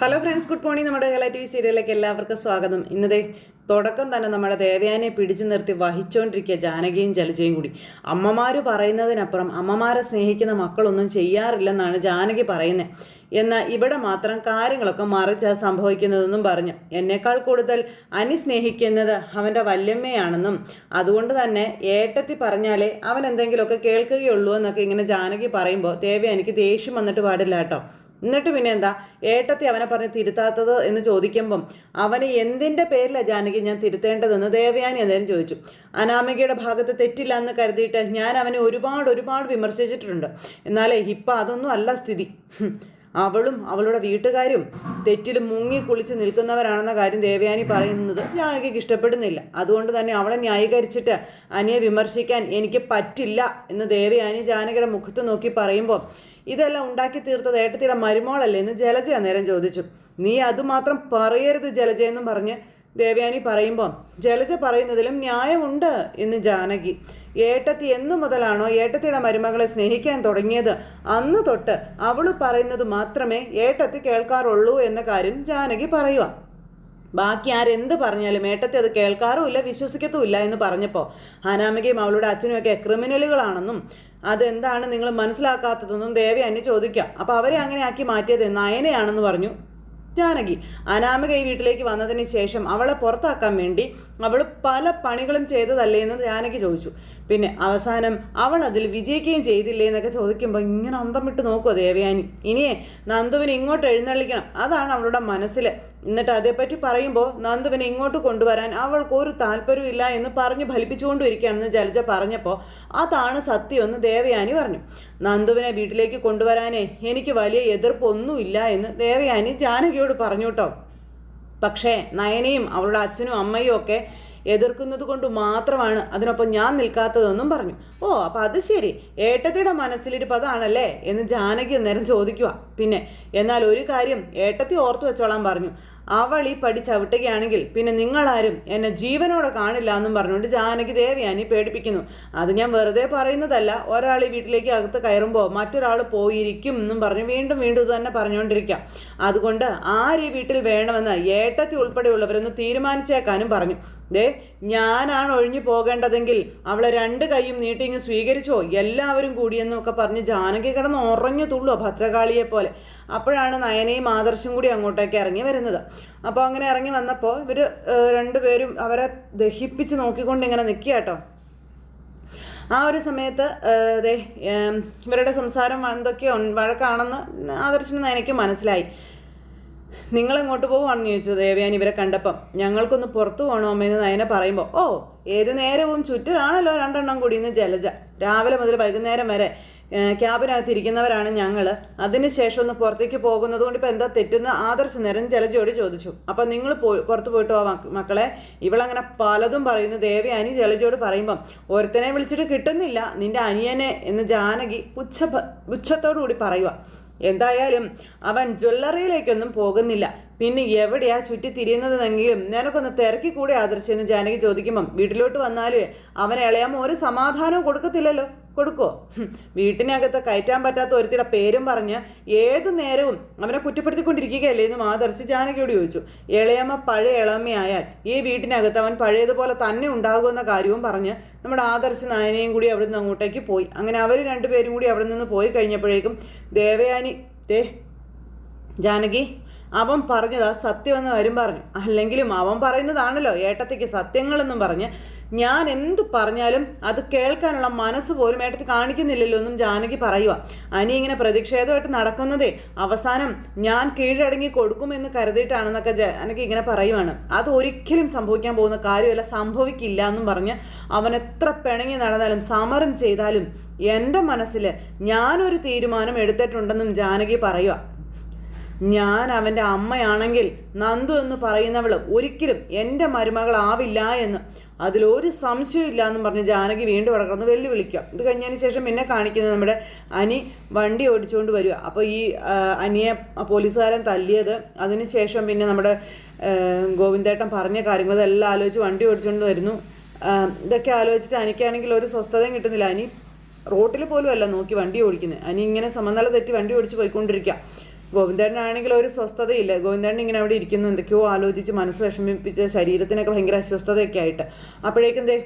Hello friends good morning നമ്മുടെ കല T V സീരിയലിലേക്ക് എല്ലാവർക്കും സ്വാഗതം. ഇന്നത്തെ തുടക്കം തന്നെ നമ്മുടെ ദേവയാനെ പിടിച്ചു നിർത്തി വഹിച്ചുകൊണ്ടിരിക്കുക ജാനകിയും ജലജയും കൂടി. അമ്മമാർ പറയുന്നതിനപ്പുറം അമ്മമാരെ സ്നേഹിക്കുന്ന മക്കളൊന്നും ചെയ്യാറില്ലെന്നാണ് ജാനകി പറയുന്നത് എന്നാൽ ഇവിടെ മാത്രം കാര്യങ്ങളൊക്കെ മറിച്ച് സംഭവിക്കുന്നതെന്നും പറഞ്ഞു. എന്നേക്കാൾ കൂടുതൽ അനി സ്നേഹിക്കുന്നത് അവന്റെ വല്യമ്മയാണെന്നും അതുകൊണ്ട് തന്നെ ഏട്ടത്തി പറഞ്ഞാലേ അവൻ എന്തെങ്കിലുമൊക്കെ കേൾക്കുകയുള്ളൂ എന്നൊക്കെ ഇങ്ങനെ ജാനകി പറയുമ്പോൾ ദേവി എനിക്ക് ദേഷ്യം വന്നിട്ട് പാടില്ല കേട്ടോ. എന്നിട്ട് പിന്നെ എന്താ ഏട്ടത്തി അവനെ പറഞ്ഞ് തിരുത്താത്തത് എന്ന് ചോദിക്കുമ്പം അവന് എന്തിന്റെ പേരിലാണ് ജാനകി ഞാൻ തിരുത്തേണ്ടതെന്ന് ദേവയാനി അദ്ദേഹം ചോദിച്ചു. അനാമികയുടെ ഭാഗത്ത് തെറ്റില്ല എന്ന് കരുതിയിട്ട് ഞാൻ അവനെ ഒരുപാട് ഒരുപാട് വിമർശിച്ചിട്ടുണ്ട്. എന്നാലേ ഇപ്പം അതൊന്നും അല്ല സ്ഥിതി. അവളും അവളുടെ വീട്ടുകാരും തെറ്റിൽ മുങ്ങി കുളിച്ച് നിൽക്കുന്നവരാണെന്ന കാര്യം ദേവയാനി പറയുന്നത് ജാനകിക്ക് ഇഷ്ടപ്പെടുന്നില്ല. അതുകൊണ്ട് തന്നെ അവളെ ന്യായീകരിച്ചിട്ട് അനിയെ വിമർശിക്കാൻ എനിക്ക് പറ്റില്ല എന്ന് ദേവയാനി ജാനകിയുടെ മുഖത്ത് നോക്കി പറയുമ്പോൾ ഇതെല്ലാം ഉണ്ടാക്കി തീർത്തത് ഏട്ടത്തിയുടെ മരുമോളല്ലേ എന്ന് ജലജ അന്നേരം ചോദിച്ചു. നീ അതുമാത്രം പറയരുത് ജലജ എന്നും പറഞ്ഞ് ദേവയാനി പറയുമ്പോൾ ജലജ പറയുന്നതിലും ന്യായമുണ്ട് എന്ന് ജാനകി. ഏട്ടത്തി എന്നു മുതലാണോ ഏട്ടത്തിയുടെ മരുമകളെ സ്നേഹിക്കാൻ തുടങ്ങിയത്? അന്ന് തൊട്ട് അവൾ പറയുന്നത് മാത്രമേ ഏട്ടത്തി കേൾക്കാറുള്ളൂ എന്ന കാര്യം ജാനകി പറയുക. ബാക്കി ആരെന്ത് പറഞ്ഞാലും ഏട്ടത്തെ അത് കേൾക്കാറുമില്ല വിശ്വസിക്കത്തുമില്ല എന്ന് പറഞ്ഞപ്പോൾ അനാമികയും അവളുടെ അച്ഛനും ഒക്കെ ക്രിമിനലുകളാണെന്നും അതെന്താണ് നിങ്ങൾ മനസ്സിലാക്കാത്തതെന്നും ദേവി അന്യ ചോദിക്കാം. അപ്പോൾ അവരെ അങ്ങനെ ആക്കി മാറ്റിയത് നയനയാണെന്ന് പറഞ്ഞു. ജാനകി അനാമിക ഈ വീട്ടിലേക്ക് വന്നതിന് ശേഷം അവളെ പുറത്താക്കാൻ വേണ്ടി അവൾ പല പണികളും ചെയ്തതല്ലേ എന്ന് ജാനകി ചോദിച്ചു. പിന്നെ അവസാനം അവൾ അതിൽ വിജയിക്കുകയും ചെയ്തില്ലേ എന്നൊക്കെ ചോദിക്കുമ്പോൾ ഇങ്ങനെ അന്തം വിട്ട് നോക്കുമോ ദേവയാനി. ഇനിയേ നന്ദുവിനെ ഇങ്ങോട്ട് എഴുന്നള്ളിക്കണം. അതാണ് അവളുടെ മനസ്സിൽ എന്നിട്ട് അതേപ്പറ്റി പറയുമ്പോൾ നന്ദുവിനെ ഇങ്ങോട്ട് കൊണ്ടുവരാൻ അവൾക്ക് ഒരു താല്പര്യമില്ല എന്ന് പറഞ്ഞ് ഫലിപ്പിച്ചുകൊണ്ടിരിക്കുകയാണെന്ന് ജലജ പറഞ്ഞപ്പോൾ അതാണ് സത്യമെന്ന് ദേവയാനി പറഞ്ഞു. നന്ദുവിനെ വീട്ടിലേക്ക് കൊണ്ടുവരാനേ എനിക്ക് വലിയ എതിർപ്പൊന്നുമില്ല എന്ന് ദേവയാനി ജാനകിയോട് പറഞ്ഞു കേട്ടോ പക്ഷേ നയനയും അവളുടെ അച്ഛനും അമ്മയും ഒക്കെ എതിർക്കുന്നത് കൊണ്ട് മാത്രമാണ് അതിനൊപ്പം ഞാൻ നിൽക്കാത്തതെന്നും പറഞ്ഞു. ഓ അപ്പം അത് ശരി. ഏട്ടത്തിയുടെ മനസ്സിലൊരു പദമാണല്ലേ എന്ന് ജാനകി അന്നേരം ചോദിക്കുക പിന്നെ എന്നാൽ ഒരു കാര്യം ഏട്ടത്തി ഓർത്തു വെച്ചോളാൻ പറഞ്ഞു. അവൾ ഈ പടി ചവിട്ടുകയാണെങ്കിൽ പിന്നെ നിങ്ങളാരും എന്നെ ജീവനോടെ കാണില്ല എന്നും പറഞ്ഞുകൊണ്ട് ജാനകി ദേവയാനി പേടിപ്പിക്കുന്നു. അത് ഞാൻ വെറുതെ പറയുന്നതല്ല. ഒരാൾ ഈ വീട്ടിലേക്ക് അകത്ത് കയറുമ്പോൾ മറ്റൊരാൾ പോയിരിക്കും എന്നും പറഞ്ഞ് വീണ്ടും വീണ്ടും ഇത് തന്നെ പറഞ്ഞുകൊണ്ടിരിക്കാം. അതുകൊണ്ട് ആര് ഈ വീട്ടിൽ വേണമെന്ന് ഏട്ടത്തി ഉൾപ്പെടെയുള്ളവരൊന്ന് തീരുമാനിച്ചേക്കാനും പറഞ്ഞു. ദേ ഞാനാണ് ഒഴിഞ്ഞു പോകേണ്ടതെങ്കിൽ അവളെ രണ്ട് കൈയും നീട്ടി ഇങ്ങ് സ്വീകരിച്ചോ. എല്ലാവരും കൂടിയെന്നൊക്കെ പറഞ്ഞ് ജാനകി കിടന്ന് ഉറഞ്ഞു തുള്ളോ ഭദ്രകാളിയെ പോലെ. അപ്പോഴാണ് നയനയും ആദർശം കൂടി അങ്ങോട്ടേക്ക് ഇറങ്ങി വരുന്നത്. അപ്പോൾ അങ്ങനെ ഇറങ്ങി വന്നപ്പോൾ ഇവർ രണ്ടുപേരും അവരെ ദഹിപ്പിച്ച് നോക്കിക്കൊണ്ട് ഇങ്ങനെ നിൽക്കുക കേട്ടോ. ആ ഒരു സമയത്ത് ഇവരുടെ സംസാരം എന്തൊക്കെയോ വഴക്കാണെന്ന് ആദർശന് നയനയ്ക്ക് മനസ്സിലായി. നിങ്ങൾ എങ്ങോട്ട് പോവുകയാണെന്ന് ചോദിച്ചു. ദേവയാൻ ഇവരെ കണ്ടപ്പം ഞങ്ങൾക്കൊന്ന് പുറത്തു പോകണോ അമ്മയെന്ന് നയന പറയുമ്പോൾ ഓ ഏത് നേരവും ചുറ്റിലാണല്ലോ രണ്ടെണ്ണം കൂടി ഇന്ന് ജലജ. രാവിലെ മുതൽ വൈകുന്നേരം വരെ ക്യാബിനകത്ത് ഇരിക്കുന്നവരാണ് ഞങ്ങൾ അതിനുശേഷം ഒന്ന് പുറത്തേക്ക് പോകുന്നത് കൊണ്ട് ഇപ്പം എന്താ തെറ്റുന്ന ആദർശ നേരം ജലജയോട് ചോദിച്ചു. അപ്പം നിങ്ങൾ പോയി പുറത്ത് പോയിട്ട് മക്ക- മക്കളെ? ഇവളങ്ങനെ പലതും പറയുന്നു. ദേവയാനി ജലജയോട് പറയുമ്പം ഒരുത്തനെ വിളിച്ചിട്ട് കിട്ടുന്നില്ല. നിന്റെ അനിയനെ എന്ന് ജാനകി പുച്ഛ പുച്ഛത്തോടു കൂടി പറയുക എന്തായാലും അവൻ ജ്വല്ലറിയിലേക്കൊന്നും പോകുന്നില്ല. പിന്നെ എവിടെയാ ചുറ്റി തിരിയുന്നതെങ്കിലും നിനക്കൊന്ന് തിരക്കി കൂടെ ആദർശെന്ന് ജാനകി ചോദിക്കുമ്പം. വീട്ടിലോട്ട് വന്നാലേ അവനെ ഇളയാമോ ഒരു സമാധാനവും കൊടുക്കത്തില്ലല്ലോ. കൊടുക്കോ? വീട്ടിനകത്ത് കയറ്റാൻ പറ്റാത്ത ഒരുത്തിയുടെ പേരും പറഞ്ഞ് ഏതു നേരവും അവനെ കുറ്റപ്പെടുത്തിക്കൊണ്ടിരിക്കുകയല്ലേ എന്ന് ആദർശ് ജാനകിയോട് ചോദിച്ചു. ഇളയമ്മ പഴയ ഇളമയായാൽ ഈ വീട്ടിനകത്ത് അവൻ പഴയതുപോലെ തന്നെ ഉണ്ടാകുമെന്ന കാര്യവും പറഞ്ഞ് നമ്മുടെ ആദർശ നായനയും കൂടി അവിടെ നിന്ന് അങ്ങോട്ടേക്ക് പോയി. അങ്ങനെ അവർ രണ്ടുപേരും കൂടി അവിടെ നിന്ന് പോയി കഴിഞ്ഞപ്പോഴേക്കും ദേവയാനി ദേ ജാനകി. അവൻ പറഞ്ഞതാ സത്യമെന്ന് വരും പറഞ്ഞു. അല്ലെങ്കിലും അവൻ പറയുന്നതാണല്ലോ ഏട്ടത്തിക്ക് സത്യങ്ങളെന്നും പറഞ്ഞ്. ഞാൻ എന്ത് പറഞ്ഞാലും അത് കേൾക്കാനുള്ള മനസ്സ് പോലും ഏട്ടത്തി കാണിക്കുന്നില്ലല്ലോ എന്നും ജാനകി പറയുക അനി ഇങ്ങനെ പ്രതിഷേധമായിട്ട് നടക്കുന്നതേ അവസാനം ഞാൻ കീഴടങ്ങി കൊടുക്കുമെന്ന് കരുതിയിട്ടാണെന്നൊക്കെ ജാനകി ഇങ്ങനെ പറയുവാണ്. അത് ഒരിക്കലും സംഭവിക്കാൻ പോകുന്ന കാര്യമല്ല സംഭവിക്കില്ല എന്നും പറഞ്ഞ് അവൻ എത്ര പിണങ്ങി നടന്നാലും സമരം ചെയ്താലും എന്റെ മനസ്സിൽ ഞാനൊരു തീരുമാനം എടുത്തിട്ടുണ്ടെന്നും ജാനകി പറയുക ഞാൻ അവന്റെ അമ്മയാണെങ്കിൽ നന്ദു എന്ന് പറയുന്നവൾ ഒരിക്കലും എന്റെ മരുമകളാവില്ല എന്ന്. അതിലൊരു സംശയമില്ല എന്ന് പറഞ്ഞ് ജാനകി വീണ്ടും കിടന്ന് വെല്ലുവിളിക്കുക. ഇത് കഴിഞ്ഞതിന് ശേഷം പിന്നെ കാണിക്കുന്നത് നമ്മുടെ അനി വണ്ടി ഓടിച്ചുകൊണ്ട് വരിക. അപ്പോൾ ഈ അനിയെ പോലീസുകാരൻ തല്ലിയത്. അതിന് ശേഷം പിന്നെ നമ്മുടെ ഗോവിന്ദേട്ടൻ പറഞ്ഞ കാര്യങ്ങൾ ഇതെല്ലാം ആലോചിച്ച് വണ്ടി ഓടിച്ചുകൊണ്ട് വരുന്നു. ഇതൊക്കെ ആലോചിച്ചിട്ട് അനിക്കാണെങ്കിൽ ഒരു സ്വസ്ഥതയും കിട്ടുന്നില്ല. അനി റോട്ടിൽ പോലും അല്ല നോക്കി വണ്ടി ഓടിക്കുന്നത്. അനി ഇങ്ങനെ സമനില തെറ്റി വണ്ടി ഓടിച്ച് പോയിക്കൊണ്ടിരിക്കുക. ഗോവിന്ദേട്ടനാണെങ്കിൽ ഒരു സ്വസ്ഥതയില്ല. ഗോവിന്ദേട്ടൻ ഇങ്ങനെ അവിടെ ഇരിക്കുന്നു. എന്തൊക്കെയോ ആലോചിച്ച് മനസ്സ് വിഷമിപ്പിച്ച് ശരീരത്തിനൊക്കെ ഭയങ്കര അസ്വസ്ഥതയൊക്കെ ആയിട്ട്. അപ്പോഴേക്കും എന്തേ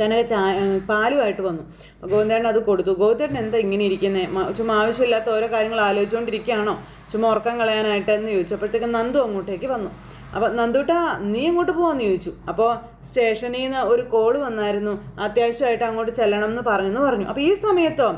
കനക ചാ പാലുമായിട്ട് വന്നു. ഗോവിന്ദേട്ടൻ അത് കൊടുത്തു. ഗോവിന്ദേട്ടൻ എന്താ ഇങ്ങനെ ഇരിക്കുന്നത് ചുമ്മാ ആവശ്യമില്ലാത്ത ഓരോ കാര്യങ്ങൾ ആലോചിച്ചുകൊണ്ടിരിക്കുകയാണോ ചുമ്മാ ഉറക്കം കളയാനായിട്ട് എന്ന് ചോദിച്ചു നന്ദു അങ്ങോട്ടേക്ക് വന്നു. അപ്പോൾ നന്ദൂട്ടാ നീ അങ്ങോട്ട് പോകാമെന്ന് ചോദിച്ചു. അപ്പോൾ സ്റ്റേഷനിൽ നിന്ന് ഒരു കോൾ വന്നായിരുന്നു. അത്യാവശ്യമായിട്ട് അങ്ങോട്ട് ചെല്ലണം എന്ന് പറഞ്ഞെന്ന് പറഞ്ഞു. അപ്പോൾ ഈ സമയത്തോ?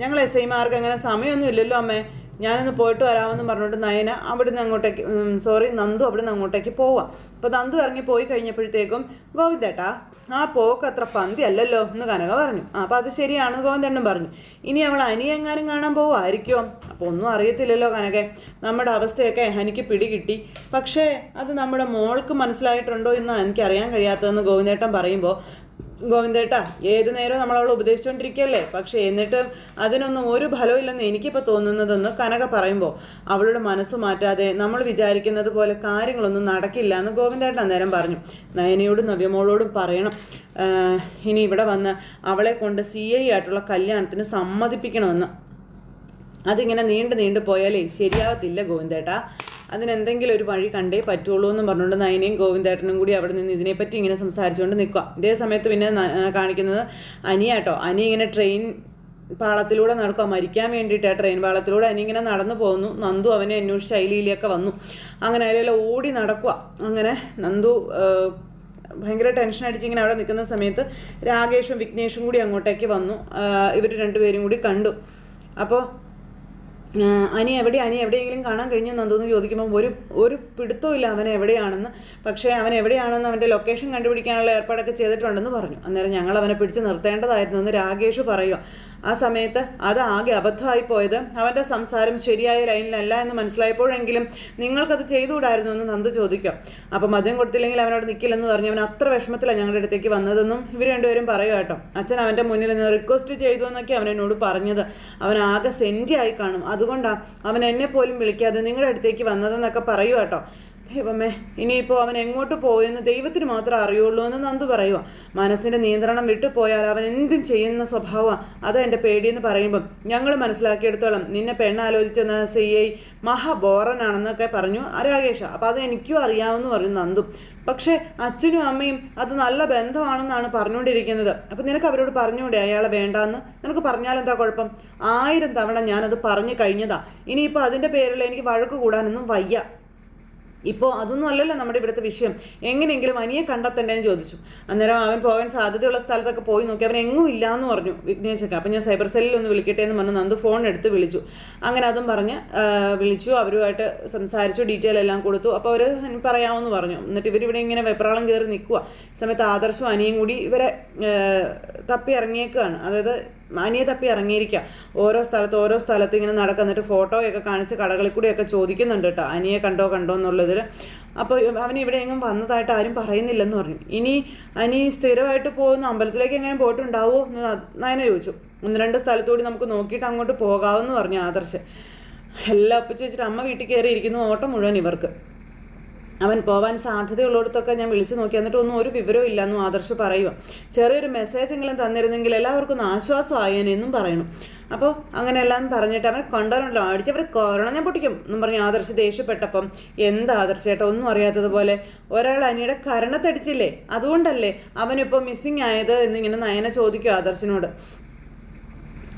ഞങ്ങൾ എസ് ഐമാർക്ക് അങ്ങനെ സമയമൊന്നും ഇല്ലല്ലോ അമ്മേ. ഞാനൊന്ന് പോയിട്ട് വരാമെന്ന് പറഞ്ഞിട്ട് നയന അവിടുന്ന് അങ്ങോട്ടേക്ക് സോറി നന്ദു അവിടുന്ന് അങ്ങോട്ടേക്ക് പോവാം. അപ്പോൾ നന്ദു ഇറങ്ങി പോയി കഴിഞ്ഞപ്പോഴത്തേക്കും ഗോവിന്ദേട്ടാ ആ പോക്ക് അത്ര പന്തി അല്ലല്ലോ എന്ന് കനക പറഞ്ഞു. അപ്പോൾ അത് ശരിയാണ് ഗോവിന്ദേണ്ണൻ പറഞ്ഞു. ഇനി അവൾ അനിയെങ്ങാനും കാണാൻ പോവായിരിക്കുമോ അപ്പോൾ ഒന്നും അറിയത്തില്ലല്ലോ കനകെ. നമ്മുടെ അവസ്ഥയൊക്കെ എനിക്ക് പിടികിട്ടി. പക്ഷേ അത് നമ്മുടെ മോൾക്ക് മനസ്സിലായിട്ടുണ്ടോ എന്ന് എനിക്കറിയാൻ കഴിയാത്തതെന്ന് ഗോവിന്ദേട്ടൻ പറയുമ്പോൾ ഗോവിന്ദേട്ടാ ഏത് നേരവും അവളെ ഉപദേശിച്ചുകൊണ്ടിരിക്കുകയല്ലേ പക്ഷേ എന്നിട്ടും അതിനൊന്നും ഒരു ഫലമില്ലെന്ന് എനിക്കിപ്പോൾ തോന്നുന്നതെന്ന് കനക പറയുമ്പോൾ അവളുടെ മനസ്സ് മാറ്റാതെ നമ്മൾ വിചാരിക്കുന്നത് പോലെ കാര്യങ്ങളൊന്നും നടക്കില്ല എന്ന് ഗോവിന്ദേട്ടൻ അന്നേരം പറഞ്ഞു. നയനയോടും നവ്യമോളോടും പറയണം. ഇനി ഇവിടെ വന്ന് അവളെ കൊണ്ട് സി ഐ ആയിട്ടുള്ള കല്യാണത്തിന് സമ്മതിപ്പിക്കണമെന്ന്. അതിങ്ങനെ നീണ്ടു നീണ്ടു പോയാലേ ശരിയാവത്തില്ല ഗോവിന്ദേട്ടാ. അതിനെന്തെങ്കിലും ഒരു വഴി കണ്ടേ പറ്റുള്ളൂ എന്ന് പറഞ്ഞുകൊണ്ട് നയനയും ഗോവിന്ദേട്ടനും കൂടി അവിടെ നിന്ന് ഇതിനെപ്പറ്റി ഇങ്ങനെ സംസാരിച്ചുകൊണ്ട് നിൽക്കുക. ഇതേ സമയത്ത് പിന്നെ കാണിക്കുന്നത് അനിയാട്ടോ അനി ഇങ്ങനെ ട്രെയിൻ പാളത്തിലൂടെ നടക്കുക. മരിക്കാൻ വേണ്ടിയിട്ട് ട്രെയിൻ പാളത്തിലൂടെ അനി ഇങ്ങനെ നടന്നു പോകുന്നു. നന്ദു അവനെ അന്വേഷിച്ച് ശൈലിയിലൊക്കെ വന്നു. അങ്ങനെ അതിലെല്ലാം ഓടി നടക്കുക. അങ്ങനെ നന്ദു ഭയങ്കര ടെൻഷൻ അടിച്ച് ഇങ്ങനെ അവിടെ നിൽക്കുന്ന സമയത്ത് രാകേഷും വിഘ്നേഷും കൂടി അങ്ങോട്ടേക്ക് വന്നു. ഇവർ രണ്ടുപേരും കൂടി കണ്ടു. അപ്പോൾ അനി എവിടെ അനി എവിടെയെങ്കിലും കാണാൻ കഴിഞ്ഞു നന്ദൂന്ന് ചോദിക്കുമ്പോൾ ഒരു ഒരു പിടുത്തവും ഇല്ല അവൻ എവിടെയാണെന്ന്. പക്ഷേ അവൻ എവിടെയാണെന്ന് അവന്റെ ലൊക്കേഷൻ കണ്ടുപിടിക്കാനുള്ള ഏർപ്പാടൊക്കെ ചെയ്തിട്ടുണ്ടെന്ന് പറഞ്ഞു. അന്നേരം ഞങ്ങൾ അവനെ പിടിച്ച് നിർത്തേണ്ടതായിരുന്നു എന്ന് രാകേഷ് പറയുക ആ സമയത്ത് അത് ആകെ അബദ്ധമായി പോയത് അവന്റെ സംസാരം ശരിയായ ലൈനിലല്ല എന്ന് മനസ്സിലായപ്പോഴെങ്കിലും നിങ്ങൾക്കത് ചെയ്തുകൂടായിരുന്നു എന്ന് നന്ദു ചോദിക്കാം. അപ്പം മദ്യം കൊടുത്തില്ലെങ്കിൽ അവനോട് നിൽക്കില്ലെന്ന് പറഞ്ഞ് അവൻ അത്ര വിഷമത്തിലാണ് ഞങ്ങളുടെ അടുത്തേക്ക് വന്നതെന്നും ഇവർ രണ്ടുപേരും പറയുക കേട്ടോ. അച്ഛൻ അവന്റെ മുന്നിൽ നിന്ന് റിക്വസ്റ്റ് ചെയ്തു എന്നൊക്കെ അവൻ എന്നോട് പറഞ്ഞത്. അവൻ ആകെ സെന്റി ആയി കാണും. അതുകൊണ്ടാണ് അവൻ എന്നെ പോലും വിളിക്കാതെ നിങ്ങളുടെ അടുത്തേക്ക് വന്നതെന്നൊക്കെ പറയുക കേട്ടോ ദൈവമേ ഇനിയിപ്പോൾ അവൻ എങ്ങോട്ട് പോയെന്ന് ദൈവത്തിന് മാത്രം അറിയുള്ളൂ എന്ന് നന്ദു പറയുക മനസ്സിന്റെ നിയന്ത്രണം വിട്ടുപോയാൽ അവൻ എന്തും ചെയ്യുന്ന സ്വഭാവമാണ് അത് എന്റെ പേടിയെന്ന് പറയുമ്പം ഞങ്ങൾ മനസ്സിലാക്കിയെടുത്തോളം നിന്നെ പെണ്ണാലോചിച്ചെന്ന സി ഐ മഹാബോറനാണെന്നൊക്കെ പറഞ്ഞു രാകേഷ. അപ്പോൾ അത് എനിക്കും അറിയാമെന്ന് പറഞ്ഞു നന്ദു. പക്ഷേ അച്ഛനും അമ്മയും അത് നല്ല ബന്ധമാണെന്നാണ് പറഞ്ഞുകൊണ്ടിരിക്കുന്നത്. അപ്പം നിനക്ക് അവരോട് പറഞ്ഞുകൂടെ അയാളെ വേണ്ടാന്ന്? നിനക്ക് പറഞ്ഞാൽ എന്താ കുഴപ്പം? ആയിരം തവണ ഞാനത് പറഞ്ഞു കഴിഞ്ഞതാ. ഇനിയിപ്പോൾ അതിന്റെ പേരിൽ എനിക്ക് വഴക്ക് കൂടാനൊന്നും വയ്യ. ഇപ്പോൾ അതൊന്നും അല്ലല്ലോ നമ്മുടെ ഇവിടുത്തെ വിഷയം. എങ്ങനെയെങ്കിലും അനിയെ കണ്ടെത്തണ്ടേന്ന് ചോദിച്ചു. അന്നേരം അവൻ പോകാൻ സാധ്യതയുള്ള സ്ഥലത്തൊക്കെ പോയി നോക്കി. അവൻ എങ്ങും ഇല്ല എന്ന് പറഞ്ഞു വിഘ്നേശൊക്കെ. അപ്പം ഞാൻ സൈബർ സെല്ലിൽ ഒന്ന് വിളിക്കട്ടെ എന്ന് പറഞ്ഞു. നന്ദു ഫോൺ എടുത്ത് വിളിച്ചു. അങ്ങനെ അതും പറഞ്ഞ് വിളിച്ചു. അവരുമായിട്ട് സംസാരിച്ചു. ഡീറ്റെയിൽ എല്ലാം കൊടുത്തു. അപ്പോൾ അവർ പറയാമെന്ന് പറഞ്ഞു. എന്നിട്ട് ഇവരിവിടെ ഇങ്ങനെ വെപ്രാളം കയറി നിൽക്കുക സമയത്ത് ആദർശവും അനിയും കൂടി ഇവരെ തപ്പി ഇറങ്ങിയേക്കുകയാണ് അതായത് അനിയെ തപ്പി ഇറങ്ങിയിരിക്കുക ഓരോ സ്ഥലത്ത് ഓരോ സ്ഥലത്ത് ഇങ്ങനെ നടക്കുന്നിട്ട് ഫോട്ടോയൊക്കെ കാണിച്ച് കടകളിൽ കൂടിയൊക്കെ ചോദിക്കുന്നുണ്ട് കേട്ടോ അനിയെ കണ്ടോ കണ്ടോ എന്നുള്ളതിൽ. അപ്പോൾ അവൻ ഇവിടെ എങ്ങും വന്നതായിട്ട് ആരും പറയുന്നില്ലെന്ന് പറഞ്ഞു. ഇനി അനി സ്ഥിരമായിട്ട് പോകുന്ന അമ്പലത്തിലേക്ക് എങ്ങനെ പോയിട്ടുണ്ടാവുമോ എന്ന് നയന ചോദിച്ചു. ഒന്ന് രണ്ട് സ്ഥലത്തുകൂടി നമുക്ക് നോക്കിയിട്ട് അങ്ങോട്ട് പോകാമെന്ന് പറഞ്ഞു ആദർശ്. എല്ലാം ഒപ്പിച്ച് വെച്ചിട്ട് അമ്മ വീട്ടിൽ കയറി ഇരിക്കുന്നു ഓട്ടം മുഴുവൻ ഇവർക്ക്. അവൻ പോവാൻ സാധ്യതയുള്ളിടത്തൊക്കെ ഞാൻ വിളിച്ചു നോക്കി. എന്നിട്ട് ഒന്നും ഒരു വിവരവും ഇല്ലെന്നും ആദർശ് പറയുക ചെറിയൊരു മെസ്സേജ് എങ്കിലും തന്നിരുന്നെങ്കിൽ എല്ലാവർക്കും ഒന്ന് ആശ്വാസമായേനെന്നും പറയണം. അപ്പോൾ അങ്ങനെ എല്ലാം പറഞ്ഞിട്ട് അവൻ കൊണ്ടുവരണല്ലോ അടിച്ചവർ കൊറോണ ഞാൻ പൊട്ടിക്കും എന്നും പറഞ്ഞ് ആദർശ് ദേഷ്യപ്പെട്ടപ്പം എന്താ ആദർശേട്ടാ ഒന്നും അറിയാത്തതുപോലെ ഒരാൾ അനിയുടെ കരണത്തടിച്ചില്ലേ? അതുകൊണ്ടല്ലേ അവനിപ്പോൾ മിസ്സിങ് ആയത് എന്നിങ്ങനെ നയന ചോദിക്കും ആദർശിനോട്.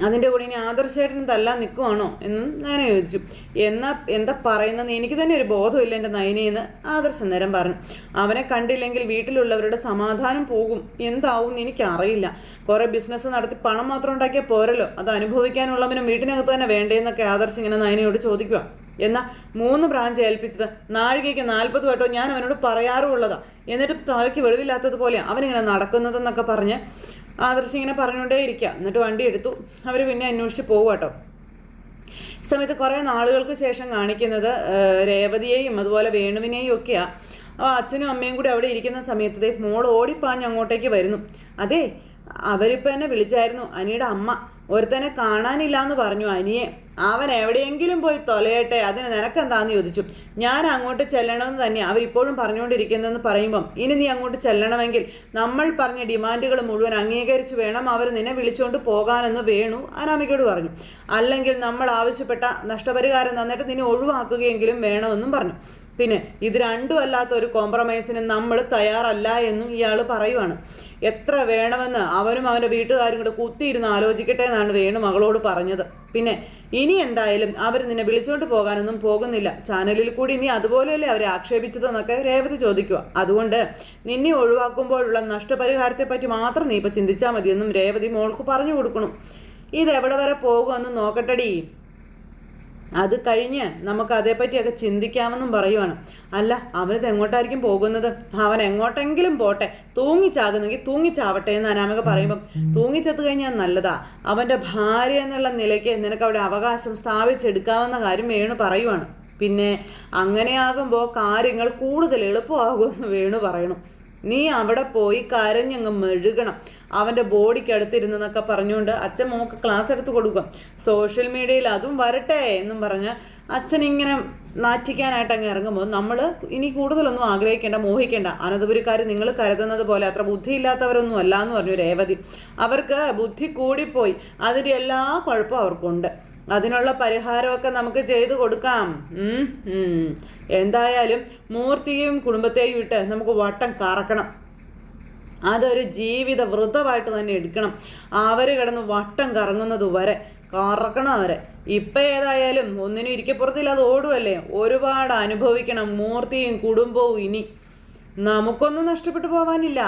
അതിന്റെ കൂടെ ഇനി ആദർശേട്ടൻ തല്ലാൻ നിൽക്കുവാണോ എന്നും ഞാൻ ചോദിച്ചു. എന്നാ എന്താ പറയുന്നത് എനിക്ക് തന്നെ ഒരു ബോധമില്ല എന്റെ നയനയെന്ന് ആദർശ് നേരം പറഞ്ഞു. അവനെ കണ്ടില്ലെങ്കിൽ വീട്ടിലുള്ളവരുടെ സമാധാനം പോകും. എന്താവും എന്ന് എനിക്കറിയില്ല. കുറേ ബിസിനസ് നടത്തി പണം മാത്രം ഉണ്ടാക്കിയാൽ പോരല്ലോ. അത് അനുഭവിക്കാനുള്ളവനും വീട്ടിനകത്ത് തന്നെ വേണ്ടേന്നൊക്കെ ആദർശ് ഇങ്ങനെ നയനയോട് ചോദിക്കുക എന്നാൽ മൂന്ന് ബ്രാഞ്ച് ഏൽപ്പിച്ചത്. നാഴികയ്ക്ക് നാൽപ്പത് വട്ടോ ഞാൻ അവനോട് പറയാറുള്ളതാണ് എന്നിട്ട് തലയ്ക്ക് വെളിവില്ലാത്തതുപോലെ അവനിങ്ങനെ നടക്കുന്നതെന്നൊക്കെ പറഞ്ഞ് ആദർശ് ഇങ്ങനെ പറഞ്ഞുകൊണ്ടേ ഇരിക്കുക എന്നിട്ട് വണ്ടി എടുത്തു. അവർ പിന്നെ അന്വേഷിച്ച് പോകുക കേട്ടോ. ഈ സമയത്ത് കുറേ നാളുകൾക്ക് ശേഷം കാണിക്കുന്നത് രേവതിയെയും അതുപോലെ വേണുവിനെയും ഒക്കെയാണ് അപ്പോൾ അച്ഛനും അമ്മയും കൂടി അവിടെ ഇരിക്കുന്ന സമയത്ത് മോൾ ഓടിപ്പാഞ്ഞ് അങ്ങോട്ടേക്ക് വരുന്നു. അതെ അവരിപ്പോൾ എന്നെ വിളിച്ചായിരുന്നു. അനിയുടെ അമ്മ. ഒരുത്തനെ കാണാനില്ല എന്ന് പറഞ്ഞു അനിയെ. അവൻ എവിടെയെങ്കിലും പോയി തൊലയട്ടെ അതിന് നിനക്കെന്താന്ന് ചോദിച്ചു. ഞാൻ അങ്ങോട്ട് ചെല്ലണമെന്ന് തന്നെ അവരിപ്പോഴും പറഞ്ഞുകൊണ്ടിരിക്കുന്നതെന്ന് പറയുമ്പം ഇനി നീ അങ്ങോട്ട് ചെല്ലണമെങ്കിൽ നമ്മൾ പറഞ്ഞ ഡിമാൻഡുകൾ മുഴുവൻ അംഗീകരിച്ചു വേണം അവർ നിന്നെ വിളിച്ചുകൊണ്ട് പോകാനെന്ന് വേണു അനാമികയോട് പറഞ്ഞു. അല്ലെങ്കിൽ നമ്മൾ ആവശ്യപ്പെട്ട നഷ്ടപരിഹാരം തന്നിട്ട് നിന്നെ ഒഴിവാക്കുകയെങ്കിലും വേണമെന്നും പറഞ്ഞു. പിന്നെ ഇത് രണ്ടും അല്ലാത്ത ഒരു കോംപ്രമൈസിന് നമ്മൾ തയ്യാറല്ല എന്നും ഇയാൾ പറയുവാണ്. എത്ര വേണമെന്ന് അവനും അവന്റെ വീട്ടുകാരും കൂടെ കുത്തിയിരുന്ന് ആലോചിക്കട്ടെ എന്നാണ് വേണു മകളോട് പറഞ്ഞത്. പിന്നെ ഇനി എന്തായാലും അവർ നിന്നെ വിളിച്ചുകൊണ്ട് പോകാനൊന്നും പോകുന്നില്ല. ചാനലിൽ കൂടി നീ അതുപോലെയല്ലേ അവരെ ആക്ഷേപിച്ചതെന്നൊക്കെ രേവതി ചോദിക്കുക അതുകൊണ്ട് നിന്നെ ഒഴിവാക്കുമ്പോഴുള്ള നഷ്ടപരിഹാരത്തെപ്പറ്റി മാത്രം നീ ഇപ്പം ചിന്തിച്ചാൽ മതിയെന്നും രേവതി മോൾക്ക് പറഞ്ഞു കൊടുക്കണം. ഇതെവിടെ വരെ പോകുമെന്ന് നോക്കട്ടെടി. അത് കഴിഞ്ഞ് നമുക്ക് അതേപ്പറ്റിയൊക്കെ ചിന്തിക്കാമെന്നും പറയുവാണ്. അല്ല അവനിത് എങ്ങോട്ടായിരിക്കും പോകുന്നത്? അവൻ എങ്ങോട്ടെങ്കിലും പോട്ടെ. തൂങ്ങിച്ചാകുന്നെങ്കിൽ തൂങ്ങിച്ചാവട്ടെ എന്ന് അനാമിക പറയുമ്പം തൂങ്ങിച്ചെത്തു കഴിഞ്ഞാൽ നല്ലതാ. അവന്റെ ഭാര്യ എന്നുള്ള നിലയ്ക്ക് നിനക്ക് അവിടെ അവകാശം സ്ഥാപിച്ചെടുക്കാവുന്ന കാര്യം വേണു പറയുവാണ്. പിന്നെ അങ്ങനെയാകുമ്പോൾ കാര്യങ്ങൾ കൂടുതൽ എളുപ്പമാകുമെന്ന് വേണു പറയണം. നീ അവിടെ പോയി കരഞ്ഞങ്ങ് മെഴുകണം. അവന്റെ ബോഡിക്ക് അടുത്തിരുന്നെന്നൊക്കെ പറഞ്ഞുകൊണ്ട് അച്ഛൻ മോക്ക് ക്ലാസ് എടുത്ത് കൊടുക്കുക. സോഷ്യൽ മീഡിയയിൽ അതും വരട്ടെ എന്നും പറഞ്ഞ് അച്ഛൻ ഇങ്ങനെ നാറ്റിക്കാനായിട്ട് അങ്ങ് ഇറങ്ങുമ്പോൾ നമ്മൾ ഇനി കൂടുതലൊന്നും ആഗ്രഹിക്കേണ്ട മോഹിക്കേണ്ട. അനന്തപുരിക്കാർ നിങ്ങൾ കരുതുന്നത് പോലെ അത്ര ബുദ്ധിയില്ലാത്തവരൊന്നും അല്ല എന്ന് പറഞ്ഞു രേവതി. അവർക്ക് ബുദ്ധി കൂടിപ്പോയി. അതിന്റെ എല്ലാ കുഴപ്പവും അവർക്കുണ്ട്. അതിനുള്ള പരിഹാരമൊക്കെ നമുക്ക് ചെയ്തു കൊടുക്കാം. എന്തായാലും മൂർത്തിയും കുടുംബത്തെയും ഇട്ട് നമുക്ക് വട്ടം കറക്കണം. അതൊരു ജീവിത വ്രതമായിട്ട് തന്നെ എടുക്കണം. അവർ കിടന്ന് വട്ടം കറങ്ങുന്നത് വരെ കറക്കണം അവരെ. ഇപ്പം ഏതായാലും ഒന്നിനും ഇരിക്കപ്പുറത്തില്ലാതെ ഓടുമല്ലേ ഒരുപാട് അനുഭവിക്കണം മൂർത്തിയും കുടുംബവും ഇനി. നമുക്കൊന്നും നഷ്ടപ്പെട്ടു പോവാനില്ല.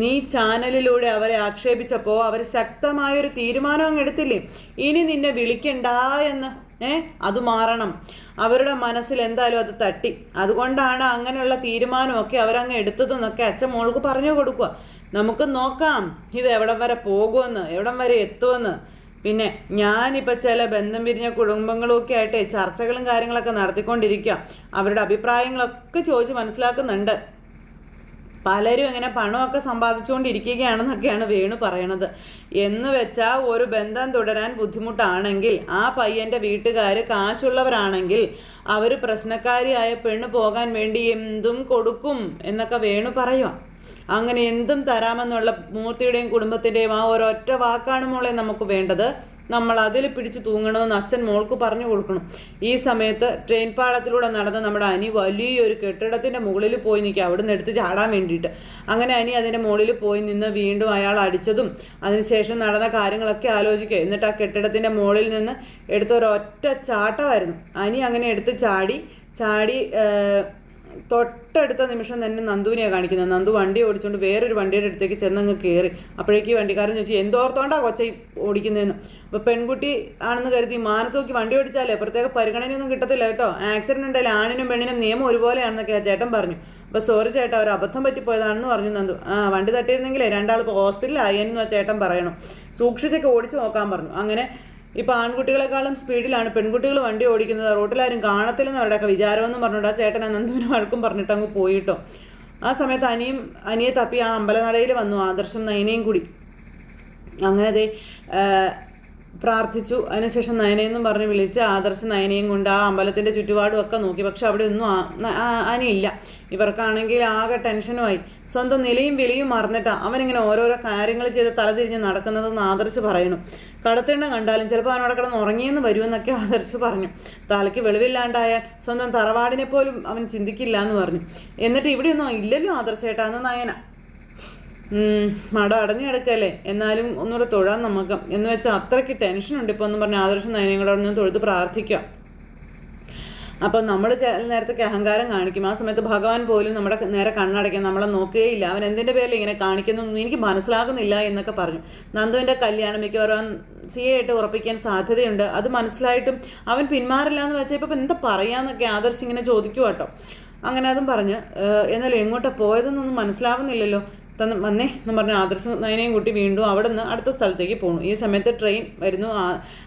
നീ ചാനലിലൂടെ അവരെ ആക്ഷേപിച്ചപ്പോൾ അവർ ശക്തമായൊരു തീരുമാനം അങ്ങ് എടുത്തില്ലേ? ഇനി നിന്നെ വിളിക്കണ്ട എന്ന് ഏ? അത് മാറണം. അവരുടെ മനസ്സിൽ എന്തായാലും അത് തട്ടി. അതുകൊണ്ടാണ് അങ്ങനെയുള്ള തീരുമാനമൊക്കെ അവരങ്ങ് എടുത്തതെന്നൊക്കെ അച്ഛൻ മോൾക്ക് പറഞ്ഞു കൊടുക്കുക. നമുക്ക് നോക്കാം ഇത് എവിടം വരെ പോകുമെന്ന് എവിടം വരെ എത്തുമെന്ന്. പിന്നെ ഞാനിപ്പോൾ ചില ബന്ധം പിരിഞ്ഞ കുടുംബങ്ങളൊക്കെ ആയിട്ട് ചർച്ചകളും കാര്യങ്ങളൊക്കെ നടത്തിക്കൊണ്ടിരിക്കുക. അവരുടെ അഭിപ്രായങ്ങളൊക്കെ ചോദിച്ച് മനസ്സിലാക്കുന്നുണ്ട്. പലരും ഇങ്ങനെ പണമൊക്കെ സമ്പാദിച്ചുകൊണ്ടിരിക്കുകയാണെന്നൊക്കെയാണ് വേണു പറയണത്. എന്ന് വെച്ചാൽ ഒരു ബന്ധം തുടരാൻ ബുദ്ധിമുട്ടാണെങ്കിൽ ആ പയ്യന്റെ വീട്ടുകാർ കാശുള്ളവരാണെങ്കിൽ അവർ പ്രശ്നക്കാരിയായ പെണ്ണ് പോകാൻ വേണ്ടി എന്തും കൊടുക്കും എന്നൊക്കെ വേണു പറയുക അങ്ങനെ എന്തും തരാമെന്നുള്ള മൂർത്തിയുടെയും കുടുംബത്തിന്റെയും ആ ഒരൊറ്റ വാക്കാണ് മോളെ നമുക്ക് വേണ്ടത്. നമ്മൾ അതിൽ പിടിച്ച് തൂങ്ങണമെന്ന് അച്ഛൻ മോൾക്ക് പറഞ്ഞു കൊടുക്കണം. ഈ സമയത്ത് ട്രെയിൻ പാളത്തിലൂടെ നടന്ന നമ്മുടെ അനി വലിയൊരു കെട്ടിടത്തിന്റെ മുകളിൽ പോയി നിൽക്കുക. അവിടെ നിന്ന് എടുത്ത് ചാടാൻ വേണ്ടിയിട്ട്. അങ്ങനെ അനി അതിന്റെ മുകളിൽ പോയി നിന്ന് വീണ്ടും അയാൾ അടിച്ചതും അതിനുശേഷം നടന്ന കാര്യങ്ങളൊക്കെ ആലോചിക്കുക. എന്നിട്ട് ആ കെട്ടിടത്തിന്റെ മുകളിൽ നിന്ന് എടുത്തൊരൊറ്റ ചാട്ടമായിരുന്നു. അനി അങ്ങനെ എടുത്ത് ചാടി ചാടി തൊട്ടടുത്ത നിമിഷം തന്നെ നന്ദുവിനെയാണ് കാണിക്കുന്നത്. നന്ദു വണ്ടി ഓടിച്ചുകൊണ്ട് വേറൊരു വണ്ടിയുടെ അടുത്തേക്ക് ചെന്നങ്ങ് കയറി അപ്പോഴേക്ക് വണ്ടിക്കാരൻ ചോദിച്ചു എന്തോർത്തോണ്ടാ കൊച്ചൈ ഓടിക്കുന്നതെന്ന് അപ്പോൾ പെൺകുട്ടി ആണെന്ന് കരുതി മാനത്തോക്കി വണ്ടി ഓടിച്ചാലേ പ്രത്യേക പരിഗണനയൊന്നും കിട്ടത്തില്ല കേട്ടോ. ആക്സിഡന്റ് ഉണ്ടായാലും ആണിനും പെണ്ണിനും നിയമം ഒരുപോലെയാണെന്നൊക്കെ ചേട്ടൻ പറഞ്ഞു. അപ്പോൾ സോറി ചേട്ടാ ഒരു അബദ്ധം പറ്റിപ്പോയതാണെന്ന് പറഞ്ഞു നന്ദു. ആ വണ്ടി തട്ടിയിരുന്നെങ്കിലേ രണ്ടാൾ ഇപ്പോൾ ഹോസ്പിറ്റലിലായെന്ന് ചേട്ടൻ പറയണം. സൂക്ഷിച്ചൊക്കെ ഓടിച്ചു നോക്കാൻ പറഞ്ഞു. അങ്ങനെ ഇപ്പോൾ ആൺകുട്ടികളെക്കാളും സ്പീഡിലാണ്. പെൺകുട്ടികൾ വണ്ടി ഓടിക്കുന്നത് റോട്ടിലാരും കാണത്തില്ലെന്ന് അവരുടെയൊക്കെ വിചാരമെന്ന് പറഞ്ഞിട്ട് ആ ചേട്ടൻ നന്ദുവിന് വഴക്കും പറഞ്ഞിട്ട് അങ്ങ് പോയിട്ടോ ആ സമയത്ത് അനിയും അനിയെ തപ്പി ആ അമ്പലനടയിൽ വന്നു ആദർശം നയനയും കൂടി. അങ്ങനെ അതെ പ്രാർത്ഥിച്ചു. അതിനുശേഷം നയനയെന്നും പറഞ്ഞ് വിളിച്ച് ആദർശ നയനയും കൊണ്ട് ആ അമ്പലത്തിന്റെ ചുറ്റുപാടും ഒക്കെ നോക്കി. പക്ഷെ അവിടെ ഒന്നും ആനയില്ല ഇവർക്കാണെങ്കിൽ ആകെ ടെൻഷനുമായി സ്വന്തം നിലയും വിലയും മറന്നിട്ടാണ് അവനിങ്ങനെ ഓരോരോ കാര്യങ്ങൾ ചെയ്ത് തലതിരിഞ്ഞ് നടക്കുന്നതെന്ന് ആദർശ് പറയുന്നു. കടത്തേണ്ട കണ്ടാലും ചിലപ്പോൾ അവനോട് കിടന്ന് ഉറങ്ങിയെന്ന് വരുമെന്നൊക്കെ ആദർശ് പറഞ്ഞു. തലയ്ക്ക് വെളിവില്ലാണ്ടായ സ്വന്തം തറവാടിനെ പോലും അവൻ ചിന്തിക്കില്ല എന്ന് പറഞ്ഞു. എന്നിട്ട് ഇവിടെയൊന്നും ഇല്ലല്ലോ ആദർശേട്ടാന്ന് നയന. മട അടഞ്ഞു കിടക്കല്ലേ? എന്നാലും ഒന്നുകൂടെ തൊഴാൻ നമുക്ക്. എന്ന് വെച്ചാൽ അത്രയ്ക്ക് ടെൻഷനുണ്ട് ഇപ്പോൾ എന്ന് പറഞ്ഞ ആദർശം നയനങ്ങളോട് നിന്ന് തൊഴുത് പ്രാർത്ഥിക്കാം. അപ്പം നമ്മൾ നേരത്തെ അഹങ്കാരം കാണിക്കും. ആ സമയത്ത് ഭഗവാൻ പോലും നമ്മുടെ നേരെ കണ്ണടയ്ക്കാൻ നമ്മളെ നോക്കുകയില്ല അവൻ എന്തിന്റെ പേരിൽ ഇങ്ങനെ കാണിക്കുന്നു എനിക്ക് മനസ്സിലാകുന്നില്ല എന്നൊക്കെ പറഞ്ഞു. നന്ദുവിന്റെ കല്യാണം മിക്കവാറും സി ഉറപ്പിക്കാൻ സാധ്യതയുണ്ട്. അത് മനസ്സിലായിട്ടും അവൻ പിന്മാറില്ല എന്ന് വെച്ചാൽ ഇപ്പം എന്താ പറയാന്നൊക്കെ ആദർശ് ഇങ്ങനെ ചോദിക്കുക കേട്ടോ അങ്ങനെ അതും പറഞ്ഞ് എന്നാലും എങ്ങോട്ടാണ് പോയതെന്നൊന്നും മനസ്സിലാവുന്നില്ലല്ലോ. തന്ന് വന്നേ എന്ന് പറഞ്ഞ ആദർശ് നയനെയും കൂട്ടി വീണ്ടും അവിടെ നിന്ന് അടുത്ത സ്ഥലത്തേക്ക് പോണു. ഈ സമയത്ത് ട്രെയിൻ വരുന്നു.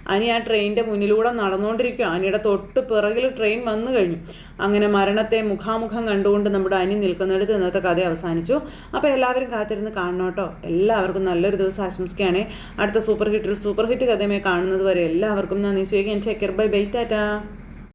അനി ആ ട്രെയിനിന്റെ മുന്നിലൂടെ നടന്നുകൊണ്ടിരിക്കുക അനിയുടെ തൊട്ട് പിറകിൽ ട്രെയിൻ വന്നു കഴിഞ്ഞു. അങ്ങനെ മരണത്തെ മുഖാമുഖം കണ്ടുകൊണ്ട് നമ്മുടെ അനി നിൽക്കുന്നിടത്ത് ഇന്നത്തെ കഥ അവസാനിച്ചു. അപ്പോൾ എല്ലാവരും കാത്തിരുന്ന് കാണണം കേട്ടോ. എല്ലാവർക്കും നല്ലൊരു ദിവസം ആശംസിക്കുകയാണ്. അടുത്ത സൂപ്പർ ഹിറ്റിൽ സൂപ്പർ ഹിറ്റ് കഥയുമായി കാണുന്നത് വരെ എല്ലാവർക്കും നന്ദി. സ്വീകരിക്കാൻ ചെക്കർ ബൈ ബൈ ടാറ്റാ